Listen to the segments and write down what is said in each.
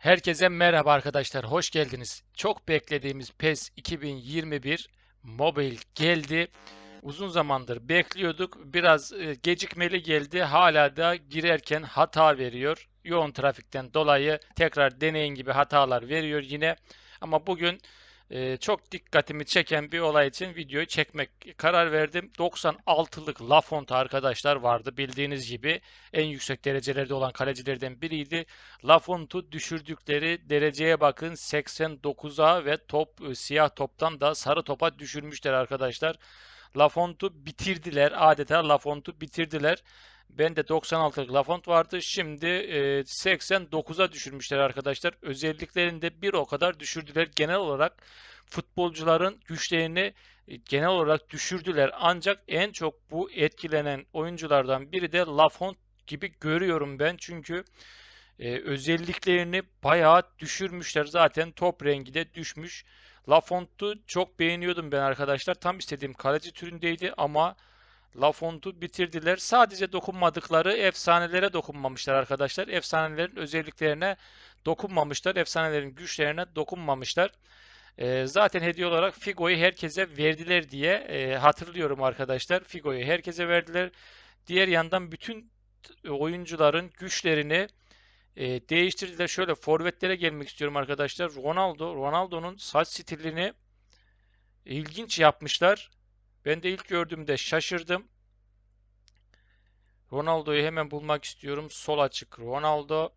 Herkese merhaba arkadaşlar, hoş geldiniz. Çok beklediğimiz PES 2021 Mobile geldi. Uzun zamandır bekliyorduk. Biraz e, gecikmeli geldi. Hala da girerken hata veriyor. Yoğun trafikten dolayı tekrar deneyin gibi hatalar veriyor yine. Ama bugün e, çok dikkatimi çeken bir olay için videoyu çekmek karar verdim. 96'lık Lafont arkadaşlar vardı bildiğiniz gibi en yüksek derecelerde olan kalecilerden biriydi. Lafont'u düşürdükleri dereceye bakın 89'a ve top e, siyah toptan da sarı topa düşürmüşler arkadaşlar. Lafont'u bitirdiler. Adeta Lafont'u bitirdiler. Ben de 96'lık Lafont vardı. Şimdi e, 89'a düşürmüşler arkadaşlar. Özelliklerinde bir o kadar düşürdüler. Genel olarak futbolcuların güçlerini e, genel olarak düşürdüler. Ancak en çok bu etkilenen oyunculardan biri de Lafont gibi görüyorum ben. Çünkü e, özelliklerini bayağı düşürmüşler. Zaten top rengi de düşmüş. Lafont'u çok beğeniyordum ben arkadaşlar. Tam istediğim kaleci türündeydi ama Lafont'u bitirdiler. Sadece dokunmadıkları efsanelere dokunmamışlar arkadaşlar. Efsanelerin özelliklerine dokunmamışlar. Efsanelerin güçlerine dokunmamışlar. E, zaten hediye olarak Figo'yu herkese verdiler diye e, hatırlıyorum arkadaşlar. Figo'yu herkese verdiler. Diğer yandan bütün oyuncuların güçlerini e, değiştirdiler. Şöyle forvetlere gelmek istiyorum arkadaşlar. Ronaldo, Ronaldo'nun saç stilini ilginç yapmışlar. Ben de ilk gördüğümde şaşırdım. Ronaldo'yu hemen bulmak istiyorum. Sol açık Ronaldo.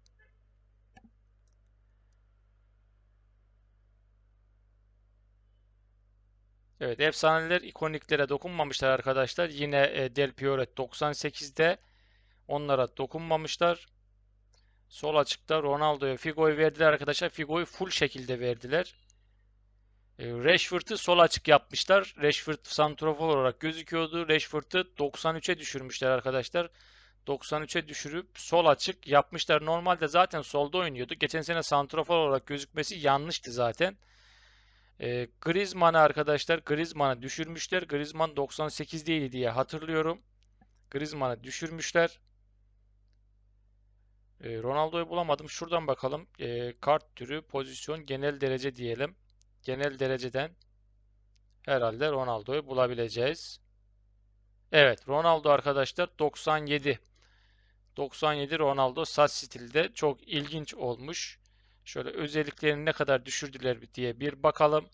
Evet, efsaneler ikoniklere dokunmamışlar arkadaşlar. Yine e, Del Piero 98'de onlara dokunmamışlar. Sol açıkta Ronaldo'ya Figo'yu verdiler arkadaşlar. Figo'yu full şekilde verdiler. E, Rashford'u sol açık yapmışlar. Rashford santrofor olarak gözüküyordu. Rashford'u 93'e düşürmüşler arkadaşlar. 93'e düşürüp sol açık yapmışlar. Normalde zaten solda oynuyordu. Geçen sene santrofor olarak gözükmesi yanlıştı zaten. E, Griezmann'ı arkadaşlar Griezmann'ı düşürmüşler. Griezmann 98'deydi diye hatırlıyorum. Griezmann'ı düşürmüşler. E, Ronaldo'yu bulamadım. Şuradan bakalım. E, kart türü, pozisyon, genel derece diyelim. Genel dereceden herhalde Ronaldo'yu bulabileceğiz. Evet, Ronaldo arkadaşlar 97. 97 Ronaldo saç stilde çok ilginç olmuş. Şöyle özelliklerini ne kadar düşürdüler diye bir bakalım.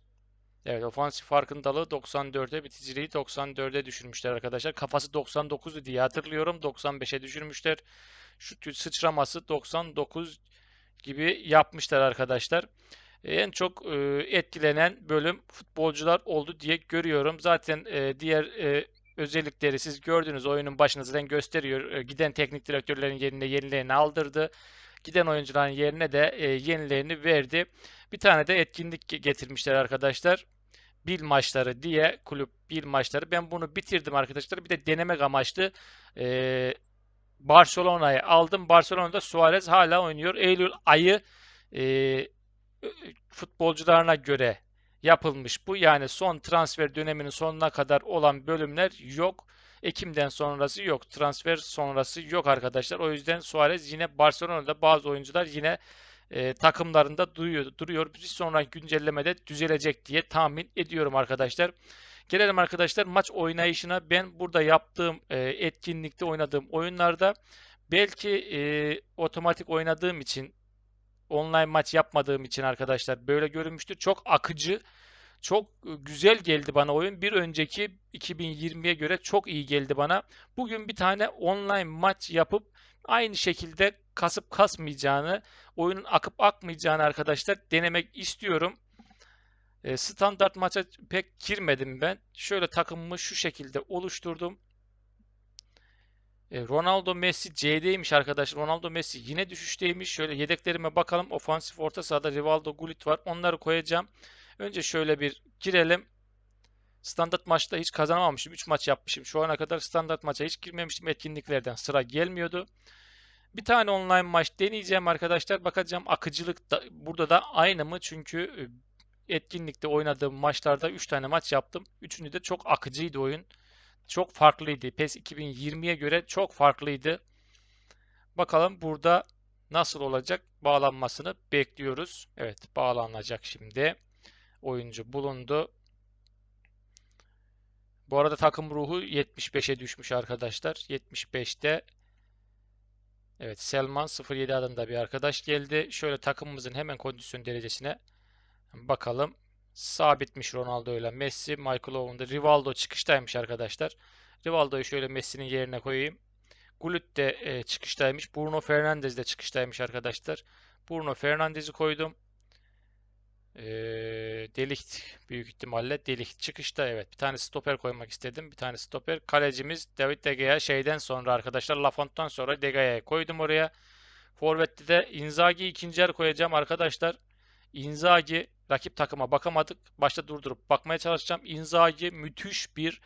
Evet ofansif farkındalığı 94'e biticiliği 94'e düşürmüşler arkadaşlar. Kafası 99'du diye hatırlıyorum. 95'e düşürmüşler. Şu sıçraması 99 gibi yapmışlar arkadaşlar. En çok e, etkilenen bölüm futbolcular oldu diye görüyorum. Zaten e, diğer e, özellikleri siz gördünüz oyunun başında zaten gösteriyor. Giden teknik direktörlerin yerine yenilerini aldırdı. Giden oyuncuların yerine de yenilerini verdi. Bir tane de etkinlik getirmişler arkadaşlar. Bil maçları diye kulüp bil maçları. Ben bunu bitirdim arkadaşlar. Bir de denemek amaçlı e, Barcelona'yı aldım. Barcelona'da Suarez hala oynuyor. Eylül ayı e, futbolcularına göre yapılmış bu. Yani son transfer döneminin sonuna kadar olan bölümler yok. Ekim'den sonrası yok. Transfer sonrası yok arkadaşlar. O yüzden Suarez yine Barcelona'da bazı oyuncular yine e, takımlarında duruyor. duruyor. Bir sonraki güncellemede düzelecek diye tahmin ediyorum arkadaşlar. Gelelim arkadaşlar maç oynayışına. Ben burada yaptığım e, etkinlikte oynadığım oyunlarda belki e, otomatik oynadığım için online maç yapmadığım için arkadaşlar böyle görünmüştür. Çok akıcı, çok güzel geldi bana oyun. Bir önceki 2020'ye göre çok iyi geldi bana. Bugün bir tane online maç yapıp aynı şekilde kasıp kasmayacağını, oyunun akıp akmayacağını arkadaşlar denemek istiyorum. E, standart maça pek girmedim ben. Şöyle takımımı şu şekilde oluşturdum. E, Ronaldo Messi C'deymiş arkadaşlar. Ronaldo Messi yine düşüşteymiş. Şöyle yedeklerime bakalım. Ofansif orta sahada Rivaldo Gullit var. Onları koyacağım. Önce şöyle bir girelim. Standart maçta hiç kazanamamışım. 3 maç yapmışım. Şu ana kadar standart maça hiç girmemiştim. Etkinliklerden sıra gelmiyordu. Bir tane online maç deneyeceğim arkadaşlar. Bakacağım akıcılık da burada da aynı mı? Çünkü e, etkinlikte oynadığım maçlarda 3 tane maç yaptım. Üçünü de çok akıcıydı oyun çok farklıydı. PES 2020'ye göre çok farklıydı. Bakalım burada nasıl olacak bağlanmasını bekliyoruz. Evet bağlanacak şimdi. Oyuncu bulundu. Bu arada takım ruhu 75'e düşmüş arkadaşlar. 75'te Evet Selman 07 adında bir arkadaş geldi. Şöyle takımımızın hemen kondisyon derecesine bakalım. Sabitmiş Ronaldo ile Messi. Michael Owen'da Rivaldo çıkıştaymış arkadaşlar. Rivaldo'yu şöyle Messi'nin yerine koyayım. Gullit de e, çıkıştaymış. Bruno Fernandes de çıkıştaymış arkadaşlar. Bruno Fernandes'i koydum. E, Delikt büyük ihtimalle Delikt çıkışta evet. Bir tane stoper koymak istedim. Bir tane stoper. Kalecimiz David De Gea şeyden sonra arkadaşlar Lafont'tan sonra De Gea'yı koydum oraya. Forvet'te de Inzaghi'yi ikinci yer koyacağım arkadaşlar. Inzaghi rakip takıma bakamadık. Başta durdurup bakmaya çalışacağım. Inzaghi müthiş bir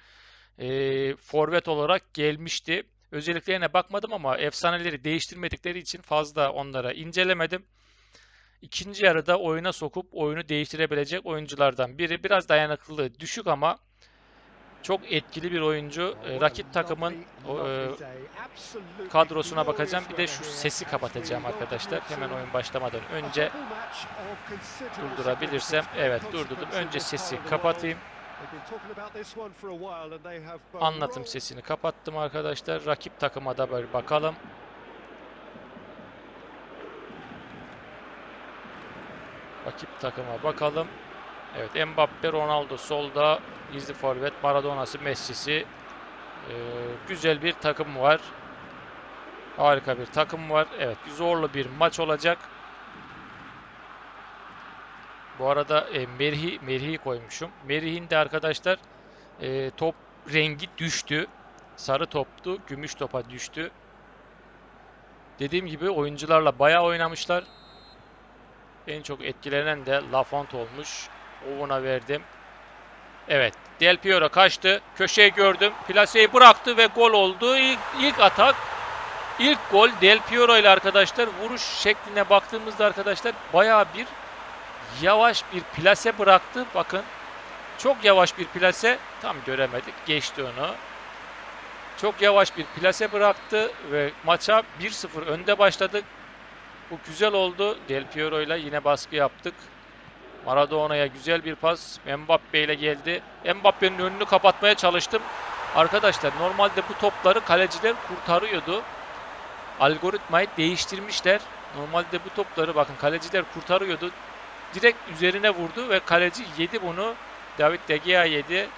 e, forvet olarak gelmişti. Özelliklerine bakmadım ama efsaneleri değiştirmedikleri için fazla onlara incelemedim. İkinci yarıda oyuna sokup oyunu değiştirebilecek oyunculardan biri. Biraz dayanıklılığı düşük ama çok etkili bir oyuncu. E, rakip takımın e, kadrosuna bakacağım. Bir de şu sesi kapatacağım arkadaşlar. Hemen oyun başlamadan önce durdurabilirsem. Evet durdurdum. Önce sesi kapatayım. Anlatım sesini kapattım arkadaşlar. Rakip takıma da böyle bakalım. Rakip takıma bakalım. Evet Mbappe, Ronaldo solda. Gizli forvet, Maradona'sı, Messi'si. Ee, güzel bir takım var. Harika bir takım var. Evet zorlu bir maç olacak. Bu arada e, Merhi, Merhi'yi koymuşum. Merih'in de arkadaşlar e, top rengi düştü. Sarı toptu. Gümüş topa düştü. Dediğim gibi oyuncularla bayağı oynamışlar. En çok etkilenen de Lafont olmuş. Owen'a verdim. Evet. Del Piero kaçtı. Köşeyi gördüm. Plaseyi bıraktı ve gol oldu. İlk, ilk atak. ilk gol Del Piero ile arkadaşlar vuruş şekline baktığımızda arkadaşlar bayağı bir yavaş bir plase bıraktı. Bakın. Çok yavaş bir plase. Tam göremedik. Geçti onu. Çok yavaş bir plase bıraktı ve maça 1-0 önde başladık. Bu güzel oldu. Del Piero ile yine baskı yaptık. Maradona'ya güzel bir pas. Mbappe ile geldi. Mbappe'nin önünü kapatmaya çalıştım. Arkadaşlar normalde bu topları kaleciler kurtarıyordu. Algoritmayı değiştirmişler. Normalde bu topları bakın kaleciler kurtarıyordu. Direkt üzerine vurdu ve kaleci yedi bunu. David De Gea yedi.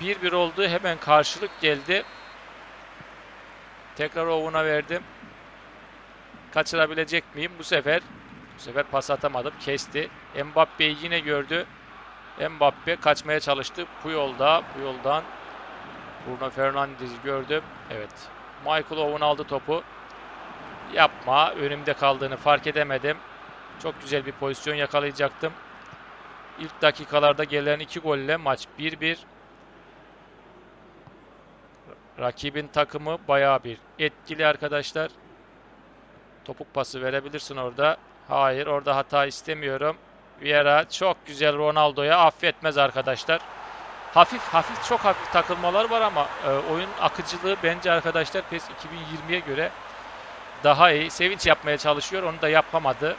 1-1 oldu. Hemen karşılık geldi. Tekrar Owen'a verdim. Kaçırabilecek miyim? Bu sefer bu sefer pas atamadım. Kesti. Mbappe'yi yine gördü. Mbappe kaçmaya çalıştı. Puyol'da. Puyol'dan Bruno Fernandes'i gördüm. Evet. Michael Owen aldı topu. Yapma. Önümde kaldığını fark edemedim. Çok güzel bir pozisyon yakalayacaktım. İlk dakikalarda gelen iki golle maç 1-1. Rakibin takımı bayağı bir etkili arkadaşlar. Topuk pası verebilirsin orada. Hayır orada hata istemiyorum. Vieira çok güzel Ronaldo'ya affetmez arkadaşlar. Hafif hafif çok hafif takılmalar var ama e, oyun akıcılığı bence arkadaşlar PES 2020'ye göre daha iyi. Sevinç yapmaya çalışıyor. Onu da yapamadı.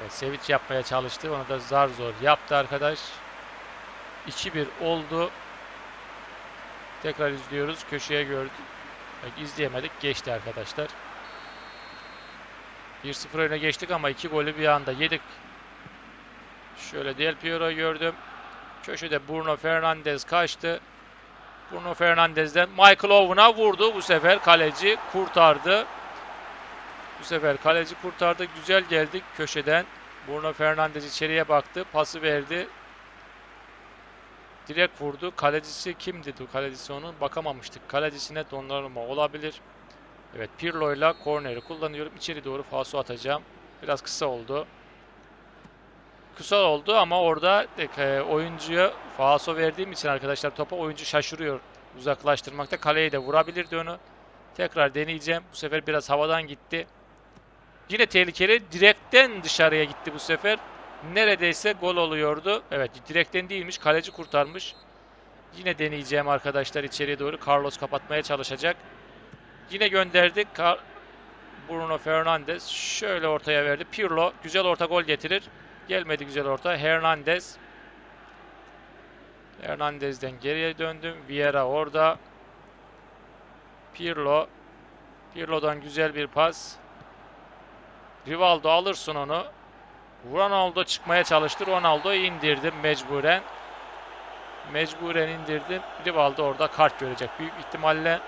Evet, sevinç yapmaya çalıştı. Onu da zar zor yaptı arkadaş. 2-1 oldu. Tekrar izliyoruz. Köşeye gördük. İzleyemedik. Geçti arkadaşlar. 1-0 öne geçtik ama iki golü bir anda yedik. Şöyle Del Piero'yu gördüm. Köşede Bruno Fernandes kaçtı. Bruno Fernandes'den Michael Owen'a vurdu. Bu sefer kaleci kurtardı. Bu sefer kaleci kurtardı. Güzel geldik köşeden. Bruno Fernandes içeriye baktı. Pası verdi. Direkt vurdu. Kalecisi kimdi? Kalecisi onun bakamamıştık. Kalecisine Donnarumma olabilir. Evet Pirlo ile korneri kullanıyorum. İçeri doğru falso atacağım. Biraz kısa oldu. Kısa oldu ama orada e, oyuncuya falso verdiğim için arkadaşlar topa oyuncu şaşırıyor uzaklaştırmakta. Kaleye de vurabilirdi onu. Tekrar deneyeceğim. Bu sefer biraz havadan gitti. Yine tehlikeli. Direkten dışarıya gitti bu sefer. Neredeyse gol oluyordu. Evet direkten değilmiş. Kaleci kurtarmış. Yine deneyeceğim arkadaşlar içeriye doğru. Carlos kapatmaya çalışacak. Yine gönderdik. Kar Bruno Fernandes şöyle ortaya verdi. Pirlo güzel orta gol getirir. Gelmedi güzel orta. Hernandez. Hernandez'den geriye döndüm. Vieira orada. Pirlo. Pirlo'dan güzel bir pas. Rivaldo alırsın onu. Ronaldo çıkmaya çalıştı. Ronaldo'yu indirdim mecburen. Mecburen indirdim. Rivaldo orada kart görecek büyük ihtimalle.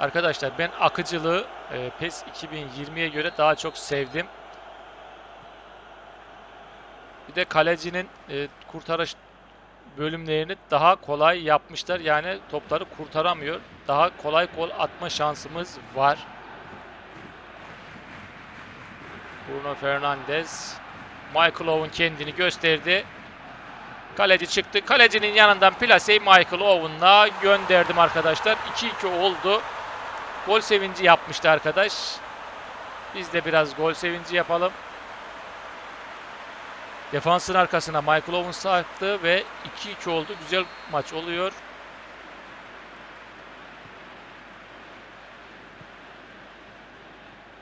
Arkadaşlar ben akıcılığı e, PES 2020'ye göre daha çok sevdim. Bir de kalecinin e, kurtarış bölümlerini daha kolay yapmışlar. Yani topları kurtaramıyor. Daha kolay gol atma şansımız var. Bruno Fernandes. Michael Owen kendini gösterdi. Kaleci çıktı. Kalecinin yanından plaseyi Michael Owen'la gönderdim arkadaşlar. 2-2 oldu. Gol sevinci yapmıştı arkadaş. Biz de biraz gol sevinci yapalım. Defansın arkasına Michael Owen sarktı ve 2-2 oldu. Güzel maç oluyor.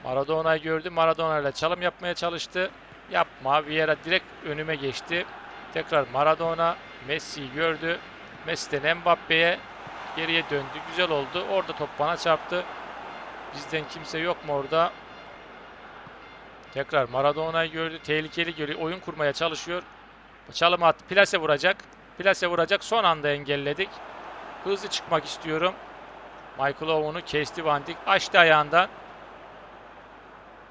Maradona'yı gördü. Maradona ile çalım yapmaya çalıştı. Yapma. Vieira direkt önüme geçti. Tekrar Maradona. Messi'yi gördü. Messi'den Mbappe'ye geriye döndü. Güzel oldu. Orada top bana çarptı. Bizden kimse yok mu orada? Tekrar Maradona'yı gördü. Tehlikeli görüyor. Oyun kurmaya çalışıyor. Çalım attı. Plase vuracak. Plase vuracak. Son anda engelledik. Hızlı çıkmak istiyorum. Michael Owen'u kesti Van Dijk. Açtı ayağından.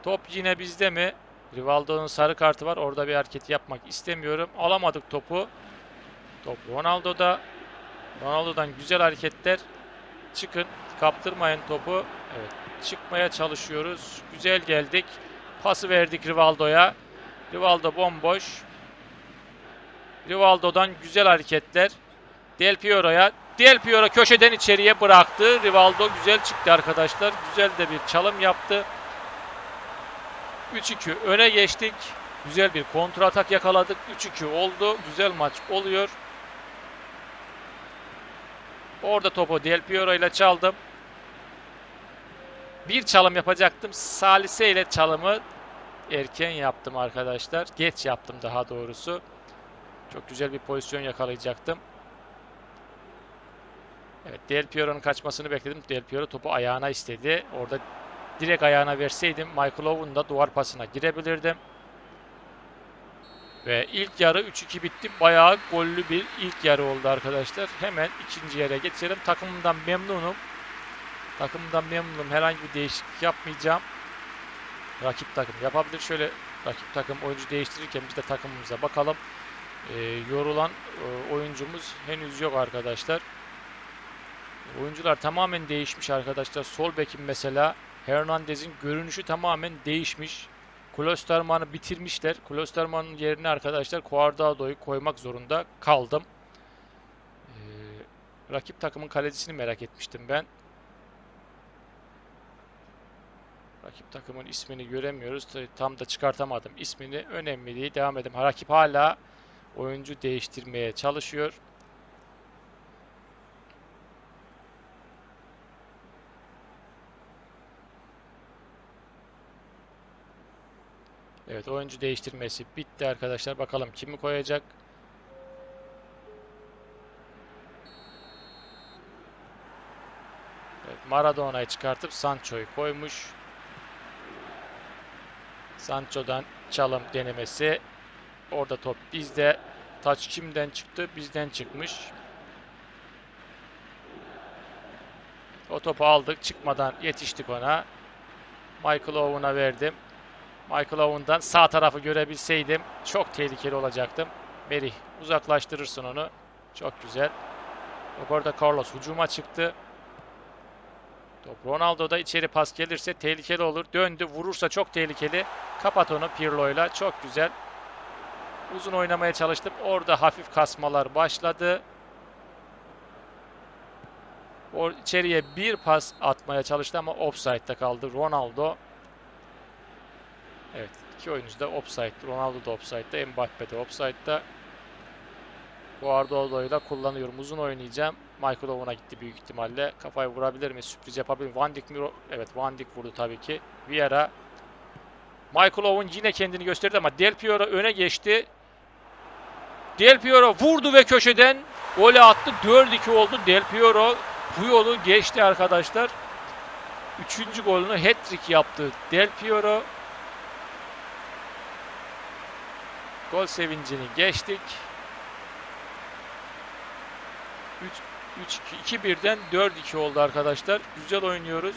Top yine bizde mi? Rivaldo'nun sarı kartı var. Orada bir hareket yapmak istemiyorum. Alamadık topu. Top Ronaldo'da. Ronaldo'dan güzel hareketler. Çıkın. Kaptırmayın topu. Evet. Çıkmaya çalışıyoruz. Güzel geldik. Pası verdik Rivaldo'ya. Rivaldo bomboş. Rivaldo'dan güzel hareketler. Del Piero'ya. Del Piero köşeden içeriye bıraktı. Rivaldo güzel çıktı arkadaşlar. Güzel de bir çalım yaptı. 3-2 öne geçtik. Güzel bir kontratak yakaladık. 3-2 oldu. Güzel maç oluyor. Orada topu Del Piero ile çaldım. Bir çalım yapacaktım. Salise ile çalımı erken yaptım arkadaşlar. Geç yaptım daha doğrusu. Çok güzel bir pozisyon yakalayacaktım. Evet Del Piero'nun kaçmasını bekledim. Del Piero topu ayağına istedi. Orada direkt ayağına verseydim Michael Owen da duvar pasına girebilirdim. Ve ilk yarı 3-2 bitti. Bayağı gollü bir ilk yarı oldu arkadaşlar. Hemen ikinci yere geçelim. Takımımdan memnunum. Takımımdan memnunum. Herhangi bir değişiklik yapmayacağım. Rakip takım yapabilir. Şöyle rakip takım oyuncu değiştirirken biz de takımımıza bakalım. Ee, yorulan e, oyuncumuz henüz yok arkadaşlar. Oyuncular tamamen değişmiş arkadaşlar. Sol bekim mesela Hernandez'in görünüşü tamamen değişmiş. Klosterman'ı bitirmişler. Klosterman'ın yerine arkadaşlar Cuadrado'yu koymak zorunda kaldım. Ee, rakip takımın kalecisini merak etmiştim ben. Rakip takımın ismini göremiyoruz. Tam da çıkartamadım ismini. Önemli değil. Devam edelim. Rakip hala oyuncu değiştirmeye çalışıyor. Evet oyuncu değiştirmesi bitti arkadaşlar. Bakalım kimi koyacak. Evet, Maradona'yı çıkartıp Sancho'yu koymuş. Sancho'dan çalım denemesi. Orada top bizde. Taç kimden çıktı? Bizden çıkmış. O topu aldık. Çıkmadan yetiştik ona. Michael Owen'a verdim. Michael Owen'dan sağ tarafı görebilseydim çok tehlikeli olacaktım. Merih uzaklaştırırsın onu. Çok güzel. Orada Carlos hücuma çıktı. Top Ronaldo'da içeri pas gelirse tehlikeli olur. Döndü vurursa çok tehlikeli. Kapat onu Pirlo'yla. Çok güzel. Uzun oynamaya çalıştım. Orada hafif kasmalar başladı. O içeriye bir pas atmaya çalıştı ama offside'da kaldı Ronaldo. Evet. iki oyuncu da offside. Ronaldo da offside'da. Mbappe de offside'da. Guardiola ile kullanıyorum. Uzun oynayacağım. Michael Owen'a gitti büyük ihtimalle. Kafayı vurabilir mi? Sürpriz yapabilir mi? Van Dijk mi? Evet Van Dijk vurdu tabii ki. Vieira. Michael Owen yine kendini gösterdi ama Del Piero öne geçti. Del Piero vurdu ve köşeden golü attı. 4-2 oldu. Del Piero bu yolu geçti arkadaşlar. Üçüncü golünü hat-trick yaptı. Del Piero gol sevincini geçtik. 3 2-1'den 4-2 oldu arkadaşlar. Güzel oynuyoruz.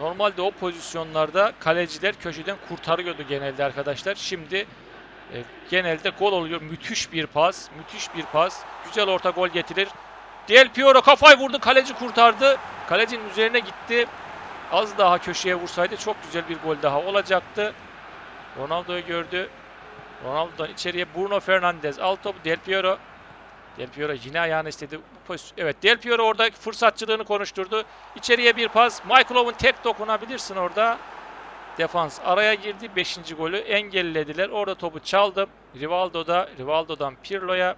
Normalde o pozisyonlarda kaleciler köşeden kurtarıyordu genelde arkadaşlar. Şimdi e, genelde gol oluyor. Müthiş bir pas. Müthiş bir pas. Güzel orta gol getirir. Del Piero kafayı vurdu. Kaleci kurtardı. Kalecinin üzerine gitti. Az daha köşeye vursaydı çok güzel bir gol daha olacaktı. Ronaldo'yu gördü. Ronaldo'dan içeriye Bruno Fernandes. Al topu Del Piero. Del Piero yine ayağını istedi. Evet Del Piero orada fırsatçılığını konuşturdu. İçeriye bir pas. Michael Owen tek dokunabilirsin orada. Defans araya girdi. Beşinci golü engellediler. Orada topu çaldım. Rivaldo'da, Rivaldo'dan Pirlo'ya.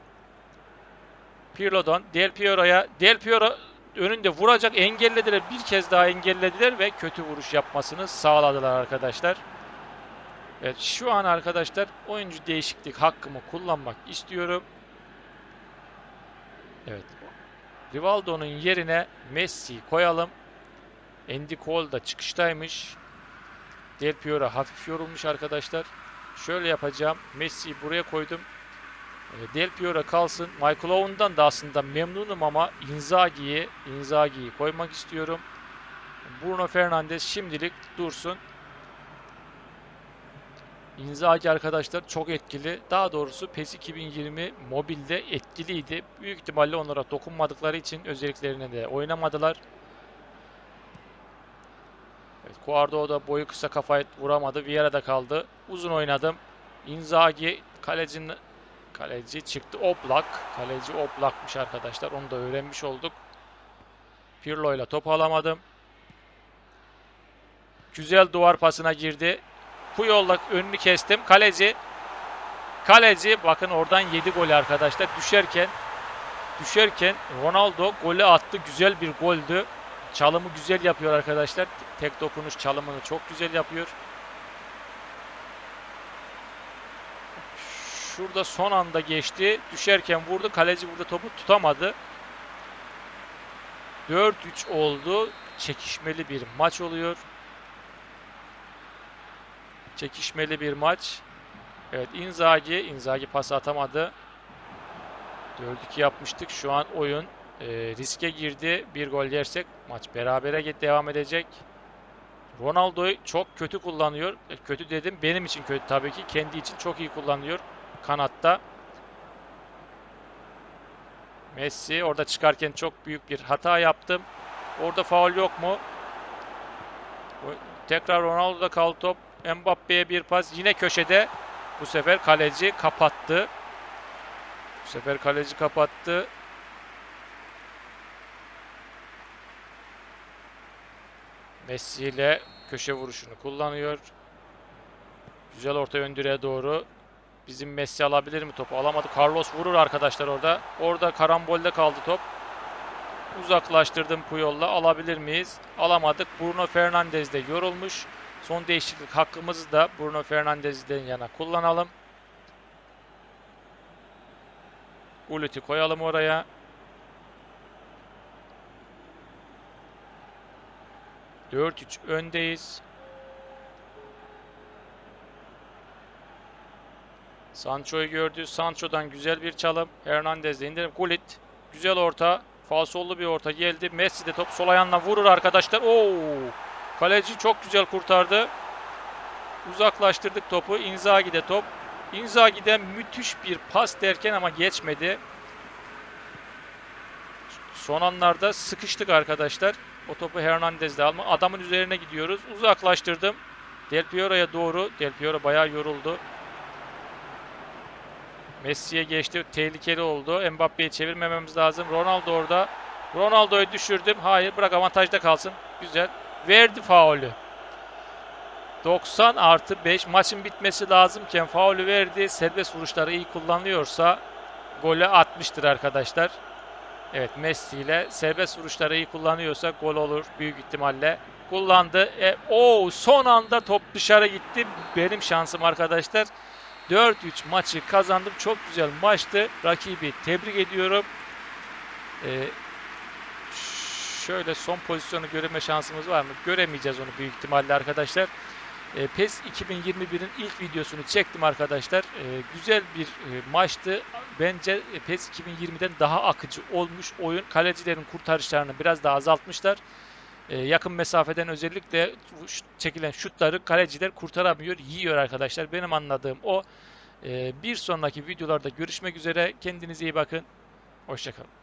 Pirlo'dan Del Piero'ya. Del Piero önünde vuracak engellediler. Bir kez daha engellediler ve kötü vuruş yapmasını sağladılar arkadaşlar. Evet şu an arkadaşlar oyuncu değişiklik hakkımı kullanmak istiyorum. Evet. Rivaldo'nun yerine Messi'yi koyalım. Andy Cole da çıkıştaymış. Del Piero hafif yorulmuş arkadaşlar. Şöyle yapacağım. Messi'yi buraya koydum. E, Del Piero kalsın. Michael Owen'dan da aslında memnunum ama Inzaghi'yi Inzaghi'yi koymak istiyorum. Bruno Fernandes şimdilik dursun. Inzaghi arkadaşlar çok etkili. Daha doğrusu PES 2020 mobilde etkiliydi. Büyük ihtimalle onlara dokunmadıkları için özelliklerine de oynamadılar. Evet, Guardo da boyu kısa kafayı vuramadı. Vieira'da kaldı. Uzun oynadım. Inzaghi kalecinin kaleci çıktı. Oblak. Kaleci Oblak'mış arkadaşlar. Onu da öğrenmiş olduk. Pirlo ile top alamadım. Güzel duvar pasına girdi. Puyol'la önünü kestim. Kaleci Kaleci bakın oradan 7 gol arkadaşlar. Düşerken düşerken Ronaldo golü attı. Güzel bir goldü. Çalımı güzel yapıyor arkadaşlar. Tek dokunuş çalımını çok güzel yapıyor. Şurada son anda geçti. Düşerken vurdu. Kaleci burada topu tutamadı. 4-3 oldu. Çekişmeli bir maç oluyor. Çekişmeli bir maç. Evet Inzaghi. Inzaghi pas atamadı. 4-2 yapmıştık. Şu an oyun e, riske girdi. Bir gol yersek maç berabere devam edecek. Ronaldo'yu çok kötü kullanıyor. E, kötü dedim. Benim için kötü tabii ki. Kendi için çok iyi kullanıyor. Kanatta. Messi orada çıkarken çok büyük bir hata yaptım. Orada faul yok mu? Tekrar Ronaldo'da kaldı top. Mbappe'ye bir pas. Yine köşede. Bu sefer kaleci kapattı. Bu sefer kaleci kapattı. Messi ile köşe vuruşunu kullanıyor. Güzel orta ön direğe doğru. Bizim Messi alabilir mi topu? Alamadı. Carlos vurur arkadaşlar orada. Orada karambolde kaldı top. Uzaklaştırdım Puyol'la. Alabilir miyiz? Alamadık. Bruno Fernandes de yorulmuş. Son değişiklik hakkımızı da Bruno Fernandes'den yana kullanalım. Gulit'i koyalım oraya. Dört üç öndeyiz. Sancho'yu gördü. Sancho'dan güzel bir çalım. Hernandez'de indirim. Gullit. Güzel orta. Falsollu bir orta geldi. Messi de top sol ayağına vurur arkadaşlar. Oo! Kaleci çok güzel kurtardı. Uzaklaştırdık topu. Inzaghi'de top. Inzaghi'den müthiş bir pas derken ama geçmedi. Son anlarda sıkıştık arkadaşlar. O topu Hernandez'de alma. Adamın üzerine gidiyoruz. Uzaklaştırdım. Del Piero'ya doğru. Del Piero bayağı yoruldu. Messi'ye geçti. Tehlikeli oldu. Mbappe'yi çevirmememiz lazım. Ronaldo orada. Ronaldo'yu düşürdüm. Hayır bırak avantajda kalsın. Güzel. Verdi faulü. 90 artı 5 maçın bitmesi lazımken faulü verdi. Serbest vuruşları iyi kullanıyorsa golü atmıştır arkadaşlar. Evet Messi ile serbest vuruşları iyi kullanıyorsa gol olur büyük ihtimalle. Kullandı. E, o son anda top dışarı gitti. Benim şansım arkadaşlar. 4-3 maçı kazandım. Çok güzel maçtı. Rakibi tebrik ediyorum. E, şöyle son pozisyonu görme şansımız var mı? Göremeyeceğiz onu büyük ihtimalle arkadaşlar. E, PES 2021'in ilk videosunu çektim arkadaşlar. E, güzel bir e, maçtı. Bence e, PES 2020'den daha akıcı olmuş oyun. Kalecilerin kurtarışlarını biraz daha azaltmışlar. E, yakın mesafeden özellikle çekilen şutları kaleciler kurtaramıyor, yiyor arkadaşlar. Benim anladığım o. E, bir sonraki videolarda görüşmek üzere. Kendinize iyi bakın. Hoşçakalın.